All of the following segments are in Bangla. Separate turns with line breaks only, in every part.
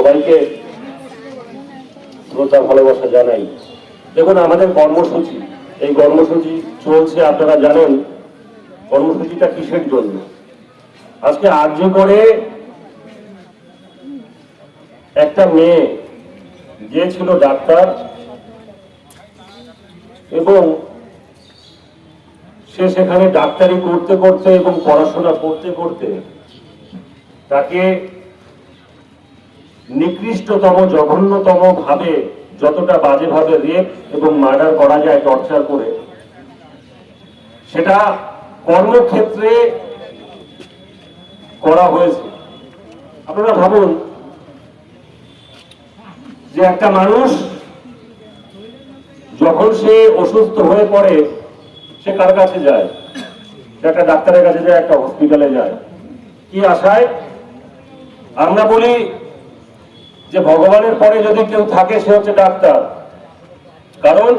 সবাইকে শ্রোতা ভালোবাসা জানাই। দেখুন, আমাদের কর্মসূচি। এই কর্মসূচি চলছে, আপনারা জানেন, কর্মসূচিটা কিসের জন্য? আজকে আর্য করে একটা মেয়ে, যে ছিল ডাক্তার, এবং সে সেখানে ডাক্তারি করতে করতে এবং পড়াশোনা করতে করতে তাকে নিকৃষ্টতম, জঘন্যতম ভাবে যতটা বাজেভাবে রেপ এবং মার্ডার করা যায় টর্চার করে, সেটা কর্মক্ষেত্রে করা হয়েছে। আপনারা ভাবুন যে একটা মানুষ যখন সে অসুস্থ হয়ে পড়ে, সে কার কাছে যায়? সে একটা ডাক্তারের কাছে যায়, একটা হসপিটালে যায়। কি আশায়? আমরা বলি যে ভগবানের পরে যদি কেউ থাকে, সে হচ্ছে ডাক্তার। কারণ,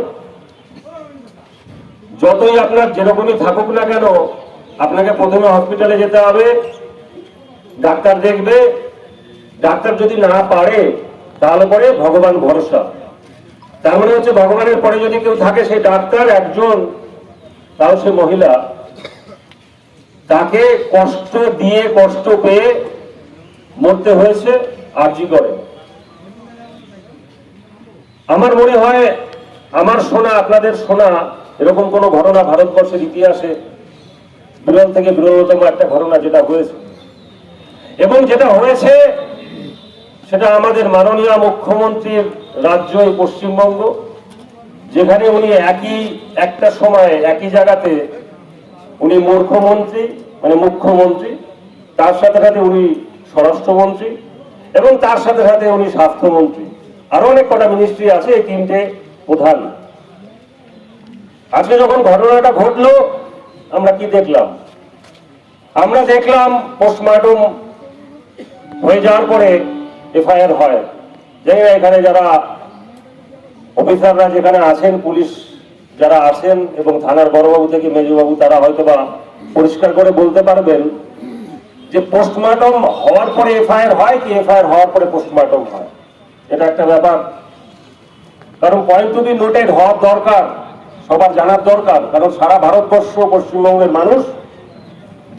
যতই আপনার যেরকমই থাকুক না কেন, আপনাকে প্রথমে হসপিটালে যেতে হবে। ডাক্তার দেখবে। ডাক্তার যদি না পারে, তাহলে পরে ভগবান ভরসা। তার মানে হচ্ছে ভগবানের পরে যদি কেউ থাকে সেই ডাক্তার একজন, তাও সে মহিলা। তাকে কষ্ট দিয়ে কষ্ট পেয়ে মরতে হয়েছে আর্জি করে? আমার মনে হয় আমার শোনা আপনাদের শোনা এরকম কোন ঘটনা ভারতবর্ষের ইতিহাসে বিরল থেকে বিরলতম একটা ঘটনা যেটা হয়েছে। এবং যেটা হয়েছে, সেটা আমাদের মাননীয় মুখ্যমন্ত্রীর রাজ্য পশ্চিমবঙ্গ, যেখানে উনি একই, একটা সময়ে, একই জায়গাতে উনি মূর্খমন্ত্রী মানে মুখ্যমন্ত্রী, তার সাথে সাথে উনি স্বরাষ্ট্রমন্ত্রী, এবং তার সাথে সাথে উনি স্বাস্থ্যমন্ত্রী। আরও অনেক কটা মিনিস্ট্রি আছে, এই তিনটে প্রধান। আজকে যখন ঘটনাটা ঘটলো, আমরা কি দেখলাম? আমরা দেখলাম পোস্টমর্টম হয়ে যাওয়ার পরে এফআইআর হয়। না এখানে যারা অফিসাররা যেখানে আছেন, পুলিশ যারা আছেন এবং থানার বড়বাবু থেকে মেজবাবু, তারা হয়তো বা পরিষ্কার করে বলতে পারবেন যে পোস্টমর্টম হওয়ার পরে এফআইআর হয় কি? এফআইআর হওয়ার পরে পোস্টমর্টম হয়। এটা একটা ব্যাপার। কারণ পয়েন্ট বি নোটেড হওয়ার দরকার, সবার জানার দরকার, কারণ সারা ভারতবর্ষ পশ্চিমবঙ্গের মানুষ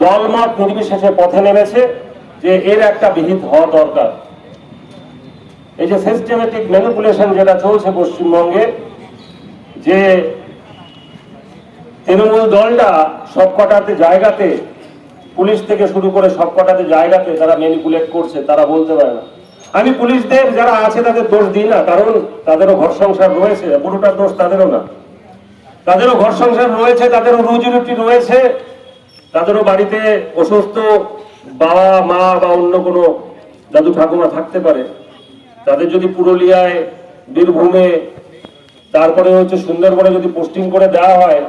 দলমত নির্বিশেষে পথে নেমেছে যে এর একটা বিহিত হওয়া দরকার। এই যে সিস্টেমেটিক ম্যানিপুলেশন যেটা চলছে পশ্চিমবঙ্গে, যে তৃণমূল দলটা সবকটাতে জায়গাতে, পুলিশ থেকে শুরু করে সবকটাতে জায়গাতে তারা ম্যানিপুলেট করছে, তারা বলতে পারে না। আমি পুলিশদের যারা আছে তাদের দোষ দিই না, কারণ তাদেরও ঘর সংসার রয়েছে পুরোটার দোষ তাদেরও না। তাদেরও ঘর সংসার রয়েছে, তাদেরও রুজি রুটি রয়েছে, তাদেরও বাড়িতে অসুস্থ বাবা, মা বা অন্য কোনো দাদু ঠাকুমা থাকতে পারে। তাদের যদি পুরুলিয়ায় বীরভূমে, তারপরে হচ্ছে সুন্দরবনে যদি পোস্টিং করে দেওয়া হয়,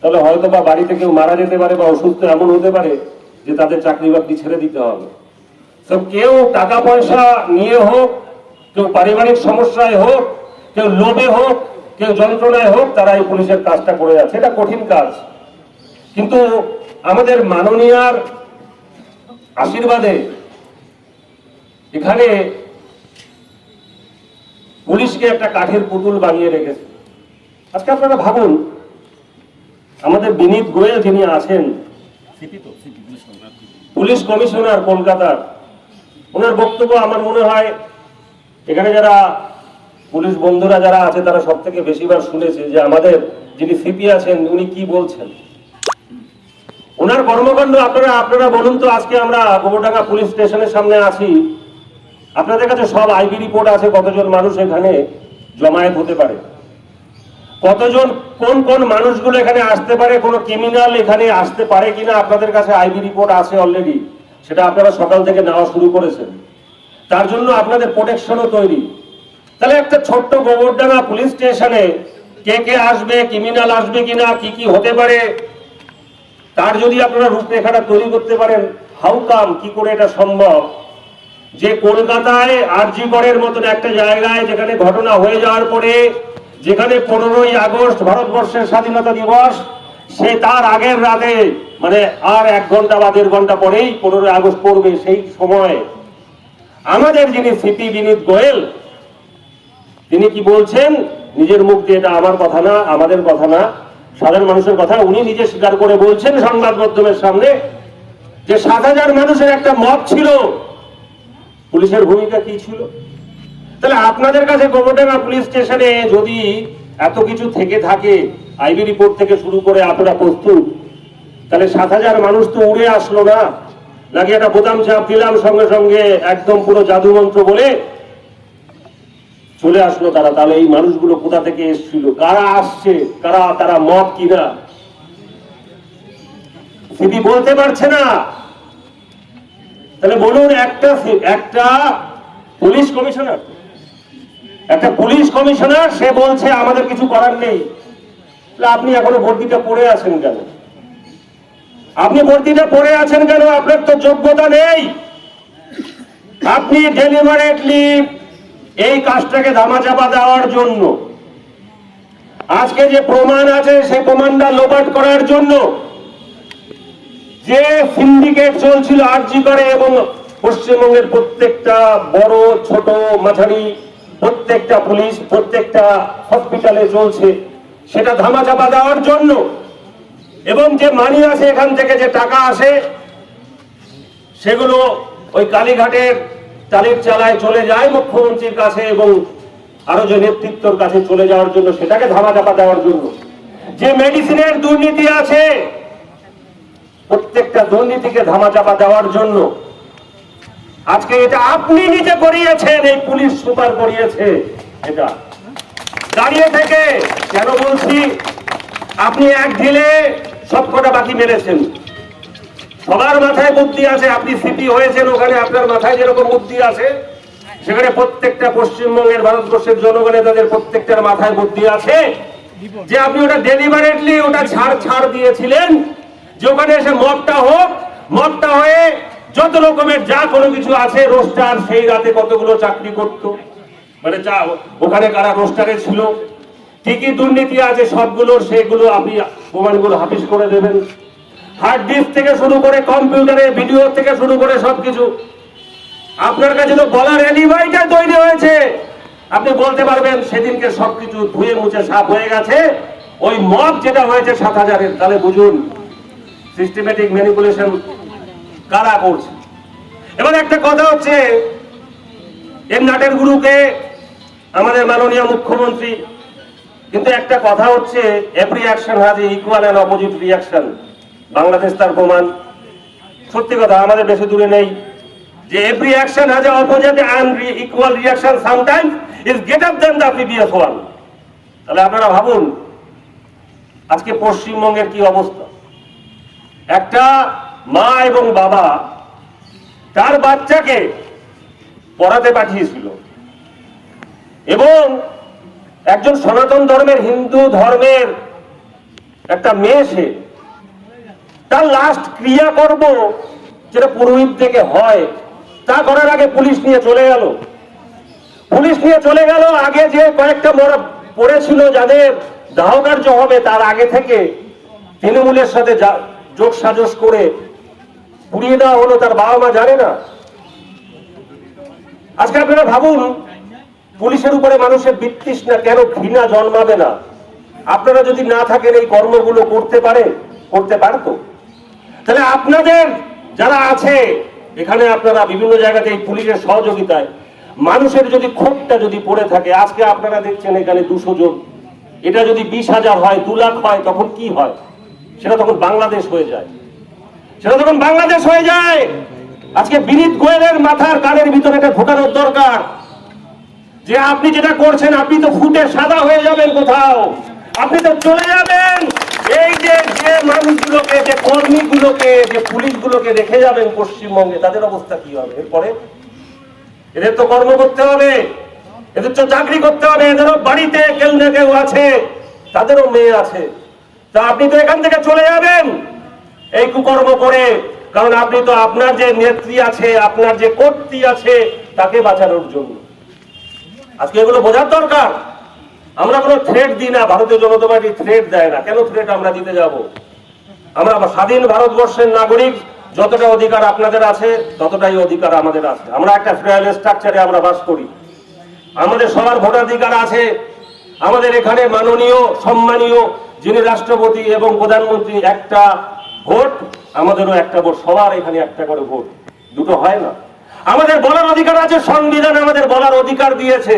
তাহলে হয়তো বা বাড়িতে কেউ মারা যেতে পারে বা অসুস্থ এমন হতে পারে যে তাদের চাকরি বাকরি ছেড়ে দিতে হবে। তো কেউ টাকা পয়সা নিয়ে হোক কেউ পারিবারিক সমস্যায় হোক কেউ লোভে হোক কেউ যন্ত্রণায় হোক তারা এই পুলিশের কাজটা করে যাচ্ছে। এটা কঠিন কাজ। কিন্তু আমাদের মাননীয়ার আশীর্বাদে এখানে পুলিশকে একটা কাঠের পুতুল বানিয়ে রেখেছে। আজকে আপনারা ভাবুন আমাদের বিনীত গোয়েল যিনি আছেন পুলিশ কমিশনার কলকাতার ওনার বক্তব্য আমার মনে হয় এখানে যারা পুলিশ বন্ধুরা যারা আছে, তারা সব থেকে বেশিবার শুনেছে যে আমাদের যিনি সিপি আছেন, উনি কি বলছেন? ওনার কর্মকাণ্ড আপনারা আপনারা বলুন তো, আজকে আমরা গোবরডাঙ্গা পুলিশ স্টেশনের সামনে আছি। আপনাদের কাছে সব আইবি রিপোর্ট আছে, কতজন মানুষ এখানে জমায়েত হতে পারে। কতজন, কোন কোন মানুষগুলো এখানে আসতে পারে, কোন ক্রিমিনাল এখানে আসতে পারে কিনা আপনাদের কাছে আইবি রিপোর্ট আছে অলরেডি সেটা আপনারা সকাল থেকে নেওয়া শুরু করেছেন। তার জন্য আপনাদের প্রোটেকশনও তৈরি। তাহলে একটা ছোট্ট গোবরডাঙ্গা পুলিশ স্টেশনে কে কে আসবে ক্রিমিনাল আসবে কিনা, কি কি হতে পারে, তার যদি আপনারা রূপরেখাটা তৈরি করতে পারেন হাউ কাম কি করে এটা সম্ভব? যে কলকাতায় আরজি করের মতন একটা জায়গায় যেখানে ঘটনা হয়ে যাওয়ার পরে, যেখানে পনেরোই আগস্ট ভারতবর্ষের স্বাধীনতা দিবস, সে তার আগের রাতে মানে আর এক ঘণ্টা বা দেড় ঘণ্টা পরেই পনেরোই আগস্ট পড়বে সেই সময়। আমাদের যিনি সিপি বিনীত গোয়েল, তিনি কি বলছেন? নিজের মুখ দিয়ে এটা আমার কথা না, আমাদের কথা না, সাধারণ মানুষের কথা। উনি নিজে স্বীকার করে বলছেন সংবাদ মাধ্যমের সামনে যে সাত হাজার মানুষের একটা মত ছিল। পুলিশের ভূমিকা কি ছিল? তাহলে আপনাদের কাছে গোবরডাঙ্গা পুলিশ স্টেশনে যদি এত কিছু থেকে থাকে, আইবি রিপোর্ট থেকে শুরু করে আপনারা প্রস্তুত তাহলে সাত হাজার মানুষ তো উড়ে আসলো না। নাকি একটা বোতাম চাপ দিলাম সঙ্গে সঙ্গে, একদম পুরো জাদু মন্ত্র বলে চলে আসলো তারা। তাহলে এই মানুষগুলো কোথা থেকে এসেছিল? কারা আসছে? কারা, তারা মত কিনা? সিপি বলতে পারছে না। তাহলে বলুন, একটা একটা পুলিশ কমিশনার, একটা পুলিশ কমিশনার, সে বলছে, আমাদের কিছু করার নেই। আপনি এখনও ভর্তিটা পড়ে আছেন কেন? আপনি ভর্তিটা পড়ে আছেন কেন? আপনার তো যোগ্যতা নেই। আপনি ডেলিভারেটলি এই কাজটাকে ধামাচাপা দেওয়ার জন্য, আজকে যে প্রমাণ আছে, সেই প্রমাণটা লোপাট করার জন্য যে সিন্ডিকেট চলছিল আরজি করে এবং পশ্চিমবঙ্গের প্রত্যেকটা বড়, ছোট, মাঝারি, প্রত্যেকটা পুলিশ, প্রত্যেকটা হসপিটালে চলছে, সেটা ধামাচাপা দেওয়ার জন্য এবং যে মানি আসে এখান থেকে যে টাকা আসে, সেগুলো ওই কালীঘাটের টালির চালায় চলে যায় মুখ্যমন্ত্রীর কাছে এবং আরও যে নেতৃত্বর কাছে চলে যাওয়ার জন্য সেটাকে ধামা ধামাচাপা দেওয়ার জন্য। যে মেডিসিনের দুর্নীতি আছে, প্রত্যেকটা দুর্নীতিকে ধামাচাপা দেওয়ার জন্য। আজকে এটা আপনি নিজে করিয়েছেন, এই পুলিশ সুপার করিয়েছে এটা। দাঁড়িয়ে থেকে কেন বলছি, আপনি এক ঢিলে সবকটা বাকি মেরেছেন। সবার মাথায় বুদ্ধি আছে, আপনি সিপি হয়েছেন ওখানে, আপনার মাথায় যেরকম বুদ্ধি আছে, সেখানে প্রত্যেকটা পশ্চিমবঙ্গের, ভারতবর্ষের জনগণের তাদের প্রত্যেকটার মাথায় বুদ্ধি আছে যে আপনি ওটা ডেলিভারেটলি ওটা ছাড় ছাড় দিয়েছিলেন, যে ওখানে এসে মদটা হোক মদটা হয়ে যত রকমের যা কোনো কিছু আছে, রোস্টার সেই রাতে কতগুলো চাকরি করত। মানে যা, ওখানে কারা রোস্টারে ছিল কি কি দুর্নীতি আছে সবগুলো, সেগুলো আপনি প্রমাণগুলো হাফিস করে দেবেন। হার্ড ডিস্ক থেকে শুরু করে কম্পিউটারে, ভিডিও থেকে শুরু করে সবকিছু। আপনার কাছে তো বলার এলিভাইটা তৈরি হয়েছে। আপনি বলতে পারবেন, সেদিনকে সবকিছু ধুয়ে মুছে সাফ হয়ে গেছে। ওই মদ যেটা হয়েছে সাত হাজারের, তাহলে বুঝুন সিস্টেমেটিক ম্যানিপুলেশন কারা করছে? এবার একটা কথা হচ্ছে এর নাটের গুরুকে আমাদের মাননীয় মুখ্যমন্ত্রী কিন্তু একটা কথা হচ্ছে every action has equal and opposite reaction Bangladesh তার প্রমাণ। সত্যি কথা, আমাদের বেশি দূরে নেই। যে every action has a opposite and equal reaction sometimes is greater than the previous one তাহলে আপনারা ভাবুন, আজকে পশ্চিমবঙ্গের কি অবস্থা? একটা মা এবং বাবা তার বাচ্চাকে পড়াতে পাঠিয়েছিল। এবং একজন সনাতন ধর্মের, হিন্দু ধর্মের একটা মেয়ে সে। তার লাস্ট ক্রিয়া করব যেটা পুরোহিত থেকে হয়, তা করার আগে পুলিশ নিয়ে চলে গেল। পুলিশ নিয়ে চলে গেল, আগে যে কয়েকটা মরা পড়েছিল যাদের দাহ কার্য হবে, তার আগে থেকে তৃণমূলের সাথে যোগ সাজস করে পুড়িয়ে দেওয়া হলো, তার বাবা মা জানে না। আজকে আপনারা ভাবুন পুলিশের উপরে মানুষের বিতৃষ্ণা কেন ঘৃণা জন্মাবে না? আপনারা যদি না থাকেন, এই কর্মগুলো করতে পারে? করতে পারতো? তাহলে আপনাদের যারা আছে, এখানে আপনারা বিভিন্ন জায়গাতে এই পুলিশের সহযোগিতায়, মানুষের যদি ক্ষোভটা যদি পড়ে থাকে, আজকে আপনারা দেখছেন এখানে দুশো জন। এটা যদি বিশ হাজার হয়, দু লাখ হয়, তখন কি হয়? সেটা তখন বাংলাদেশ হয়ে যায়। সেটা তখন বাংলাদেশ হয়ে যায়। আজকে বিনীত গোয়েলের মাথার কানের ভিতরে এটা ঢোকানোর দরকার যে আপনি যেটা করছেন, আপনি তো ফুটে সাদা হয়ে যাবেন কোথাও। আপনি তো চলে যাবেন। এই যে যে মানুষগুলোকে, যে কর্মীগুলোকে, যে পুলিশগুলোকে রেখে যাবেন পশ্চিমবঙ্গে, তাদের অবস্থা কি হবে? এরপরে? এদের তো কর্ম করতে হবে। এদের তো চাকরি করতে হবে। এদেরও বাড়িতে কেউ না কেউ আছে। তাদেরও মেয়ে আছে। তা আপনি তো এখান থেকে চলে যাবেন। এই কুকর্ম করে। কারণ আপনি তো আপনার যে নেত্রী আছে, আপনার যে কর্তৃ আছে, তাকে বাঁচানোর জন্য। আজকে এগুলো বোঝার দরকার। আমরা কোনো থ্রেট দিই না, ভারতীয় জনতা পার্টি থ্রেট দেয় না। কেন থ্রেট আমরা দিতে যাব? আমরা স্বাধীন ভারতবর্ষের নাগরিক, যতটা অধিকার আপনাদের আছে, ততটাই অধিকার আমাদের আছে। আমরা একটা ফেয়ার স্ট্রাকচারে আমরা বাস করি। আমাদের সবার ভোটাধিকার আছে। আমাদের এখানে মাননীয়, সম্মানীয় যিনি রাষ্ট্রপতি এবং প্রধানমন্ত্রী, একটা ভোট, আমাদেরও একটা ভোট, সবার এখানে একটা করে ভোট। দুটো হয় না। আমাদের বলার অধিকার আছে, সংবিধান আমাদের বলার অধিকার দিয়েছে।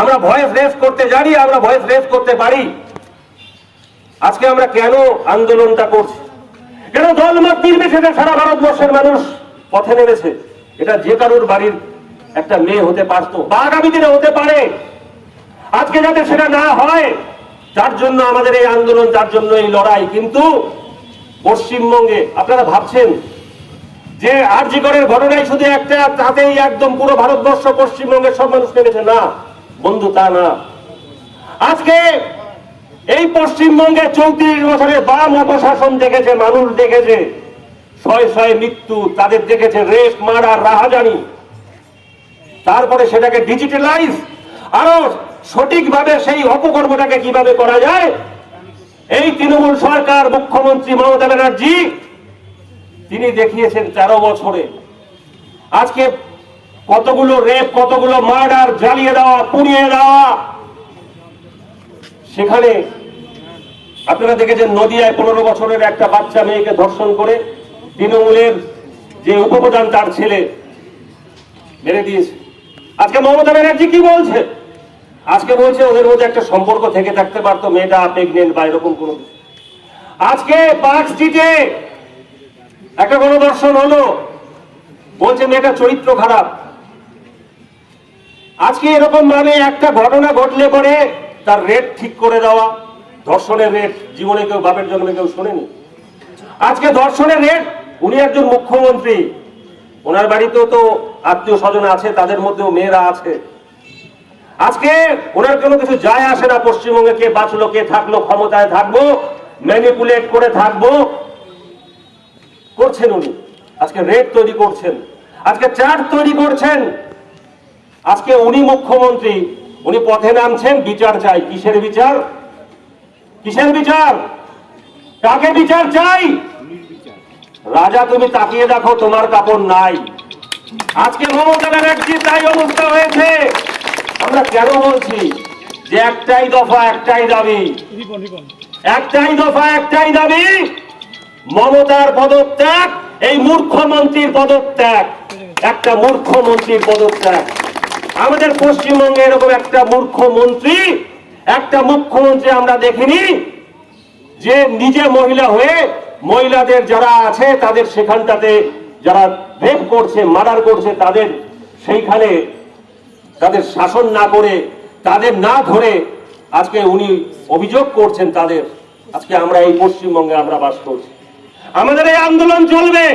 আমরা ভয়েস রেস করতে জানি, আমরা ভয়েস রেস করতে পারি। আজকে আমরা কেন আন্দোলনটা করছি? কেন দলমত নির্বিশেষে সারা ভারতবর্ষের মানুষ? পথে নেমেছে। এটা যে কারোর বাড়ির একটা মেয়ে হতে পারতো, বা আগামী দিনে হতে পারে। আজকে যাতে সেটা না হয় তার জন্য আমাদের এই আন্দোলন তার জন্য এই লড়াই। কিন্তু পশ্চিমবঙ্গে আপনারা ভাবছেন যে আরজিকরের ঘটনায় শুধু একটা, তাতেই একদম পুরো ভারতবর্ষ পশ্চিমবঙ্গের সব মানুষ নেমেছে না, বন্ধু, তা না। আজকে এই পশ্চিমবঙ্গে চৌত্রিশ বছরের বাম অপশাসন দেখেছে, মানুষ দেখেছে। শয়ে শয়ে মৃত্যু, তাদের দেখেছে রেপ মারার রাহাজানি। তারপরে সেটাকে ডিজিটালাইজ আরও সঠিকভাবে সেই অপকর্মটাকে কীভাবে করা যায়, এই তৃণমূল সরকার, মুখ্যমন্ত্রী মমতা ব্যানার্জি তিনি দেখিয়েছেন তেরো বছরে। আজকে কতগুলো রেপ, কতগুলো মার্ডার, জ্বালিয়ে দেওয়া, পুড়িয়ে দেওয়া। সেখানে আপনারা দেখেছেন নদিয়ায় পনেরো বছরের একটা বাচ্চা মেয়েকে ধর্ষণ করে তৃণমূলের যে উপপ্রধান তার ছেলে মেরে দিয়েছে। আজকে মমতা ব্যানার্জি কি বলছে? আজকে বলছে ওদের মধ্যে একটা সম্পর্ক থেকে থাকতে পারতো, মেয়েটা প্রেগনেন্ট বা এরকম কোনো আজকে পার্ক একটা গণদর্শন হলো। বলছে, মেয়েটা চরিত্র খারাপ। আজকে এরকম ভাবে একটা ঘটনা ঘটলে পরে তার রেট ঠিক করে দেওয়া, ধর্ষণের রেট জীবনে কেউ, বাপের জন্মে কেউ শোনেনি। আজকে ধর্ষণের রেট উনি একজন মুখ্যমন্ত্রী। ওনার বাড়িতেও তো আত্মীয় স্বজন আছে, তাদের মধ্যেও মেয়েরা আছে। আজকে ওনার কোনো কিছু যায় আসে না, পশ্চিমবঙ্গে কে বাঁচলো, কে থাকল, ক্ষমতায় থাকব ম্যানিপুলেট করে থাকব করছেন উনি। আজকে রেট তৈরি করছেন। আজকে চার্ট তৈরি করছেন। আজকে উনি মুখ্যমন্ত্রী। উনি পথে নামছেন বিচার চাই। কিসের বিচার? কিসের বিচার? কাকে বিচার চাই? রাজা তুমি তাকিয়ে দেখো তোমার কাপড় নাই। আজকে মমতা ব্যানার্জি তাই অবস্থা হয়েছে। আমরা কেন বলছি যে একটাই দফা একটাই দাবি? একটাই দফা একটাই দাবি? মমতার পদত্যাগ, এই মূর্খমন্ত্রীর পদত্যাগ, একটা মূর্খমন্ত্রীর পদত্যাগ। আমাদের পশ্চিমবঙ্গে এরকম একটা মূর্খমন্ত্রী একটা মুখ্যমন্ত্রী আমরা দেখিনি, যে নিজে মহিলা হয়ে মহিলাদের যারা আছে তাদের সেখানটাতে যারা রেপ করছে, মার্ডার করছে, তাদের সেইখানে তাদের শাসন না করে, তাদের না ধরে আজকে উনি অভিযোগ করছেন তাদের। আজকে আমরা এই পশ্চিমবঙ্গে আমরা বাস করছি। আমাদের এই আন্দোলন চলবে।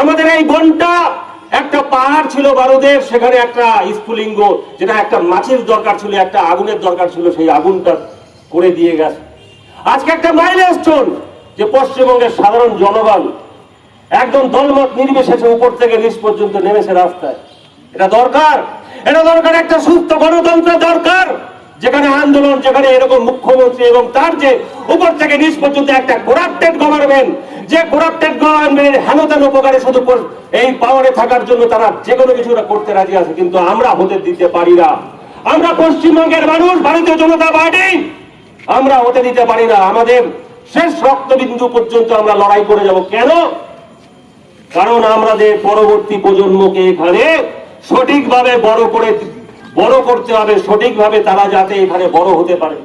আমাদের এই বনটা, একটা পাহাড় ছিল বারুদের, সেখানে একটা স্ফুলিঙ্গ, যেটা একটা মাছের দরকার ছিল, একটা আগুনের দরকার ছিল, সেই আগুনটা করে দিয়ে গেছে। আজকে একটা মাইলস্টোন যে পশ্চিমবঙ্গের সাধারণ জনগণ একদম দলমত নির্বিশেষে উপর থেকে নিচ পর্যন্ত নেমেছে রাস্তায়। এটা দরকার। এটা দরকার একটা সুস্থ গণতন্ত্র দরকার, যেখানে আন্দোলন, যেখানে এরকম মুখ্যমন্ত্রী এবং তার যে উপর থেকে নিচ পর্যন্ত একটা করাপ্টেড গভর্নমেন্ট যে করাপ্টেড গভর্নমেন্টের হেনতেন উপকারে শুধু এই পাওয়ারে থাকার জন্য তারা যে কোনো কিছু করতে রাজি আছে, কিন্তু আমরা হতে দিতে পারি না। আমরা পশ্চিমবঙ্গের মানুষ, ভারতীয় জনতা পার্টি, আমরা হতে দিতে পারি না। আমাদের শেষ রক্তবিন্দু পর্যন্ত আমরা লড়াই করে যাব। কেন? কারণ আমাদের পরবর্তী প্রজন্মকে এখানে সঠিকভাবে বড় করে বড় করতে হবে। সঠিকভাবে তারা যাতে এখানে বড় হতে পারে।